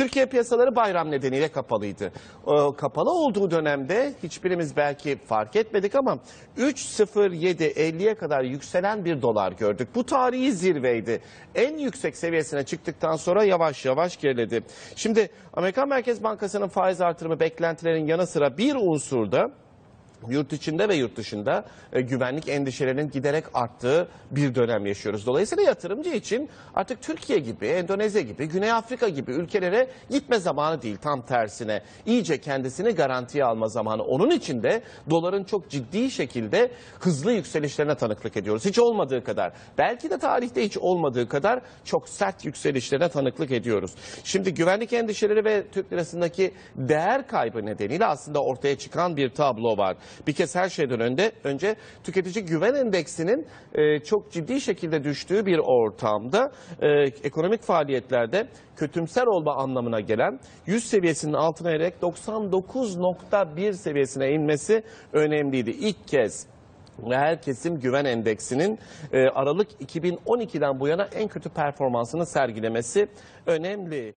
Türkiye piyasaları bayram nedeniyle kapalıydı. O kapalı olduğu dönemde hiçbirimiz belki fark etmedik ama 3.07.50'ye kadar yükselen bir dolar gördük. Bu tarihi zirveydi. En yüksek seviyesine çıktıktan sonra yavaş yavaş geriledi. Şimdi Amerikan Merkez Bankası'nın faiz artırımı beklentilerin yanı sıra bir unsurda yurt içinde ve yurt dışında e, güvenlik endişelerinin giderek arttığı bir dönem yaşıyoruz. Dolayısıyla yatırımcı için artık Türkiye gibi, Endonezya gibi, Güney Afrika gibi ülkelere gitme zamanı değil. Tam tersine iyice kendisini garantiye alma zamanı. Onun için de doların çok ciddi şekilde hızlı yükselişlerine tanıklık ediyoruz. Hiç olmadığı kadar, belki de tarihte hiç olmadığı kadar çok sert yükselişlerine tanıklık ediyoruz. Şimdi güvenlik endişeleri ve Türk lirasındaki değer kaybı nedeniyle aslında ortaya çıkan bir tablo var. Bir kez her şeyden önce, önce tüketici güven endeksinin e, çok ciddi şekilde düştüğü bir ortamda e, ekonomik faaliyetlerde kötümser olma anlamına gelen 100 seviyesinin altına inerek 99.1 seviyesine inmesi önemliydi. İlk kez her kesim güven endeksinin e, Aralık 2012'den bu yana en kötü performansını sergilemesi önemli.